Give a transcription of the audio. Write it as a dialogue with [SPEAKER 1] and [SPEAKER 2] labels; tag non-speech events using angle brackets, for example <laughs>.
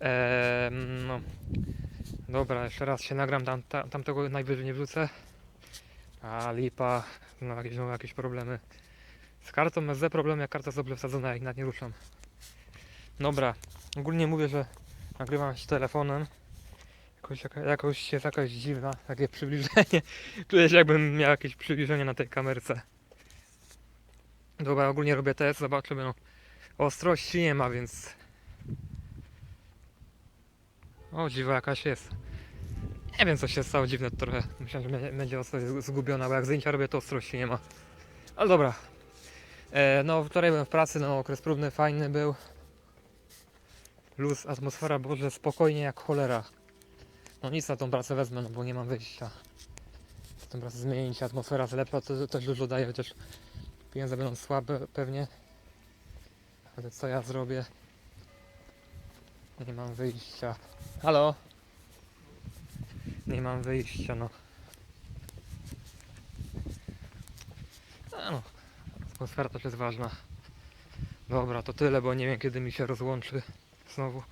[SPEAKER 1] Eee, no. Dobra, jeszcze raz się nagram, tam, tam, tamtego najwyżej nie wrzucę. A lipa, no jakieś, no, jakieś problemy. Z kartą MSD problemy, jak karta dobrze wsadzona, jak nawet nie ruszam. Dobra, ogólnie mówię, że nagrywam się telefonem. Jakoś, jakoś jest jakaś dziwna, takie przybliżenie. <laughs> Czuję się jakbym miał jakieś przybliżenie na tej kamerce. Dobra, ogólnie robię test, zobaczymy no. Ostrości nie ma, więc... O, dziwa jakaś jest. Nie wiem co się stało dziwne trochę. Myślałem, że będzie- zgu- zgubiona, bo jak zdjęcia robię to ostrości nie ma. Ale dobra. E, no wczoraj byłem w pracy, no okres próbny fajny był. Luz, atmosfera, boże, spokojnie jak cholera. No nic na tą pracę wezmę, no bo nie mam wyjścia. Tą pracę zmienić, atmosfera jest lepsza, to też dużo daje, chociaż pieniądze będą słabe pewnie. Ale co ja zrobię? Nie mam wyjścia. Halo? Nie mam wyjścia, no. No, atmosfera też jest ważna. Dobra, to tyle, bo nie wiem kiedy mi się rozłączy znowu.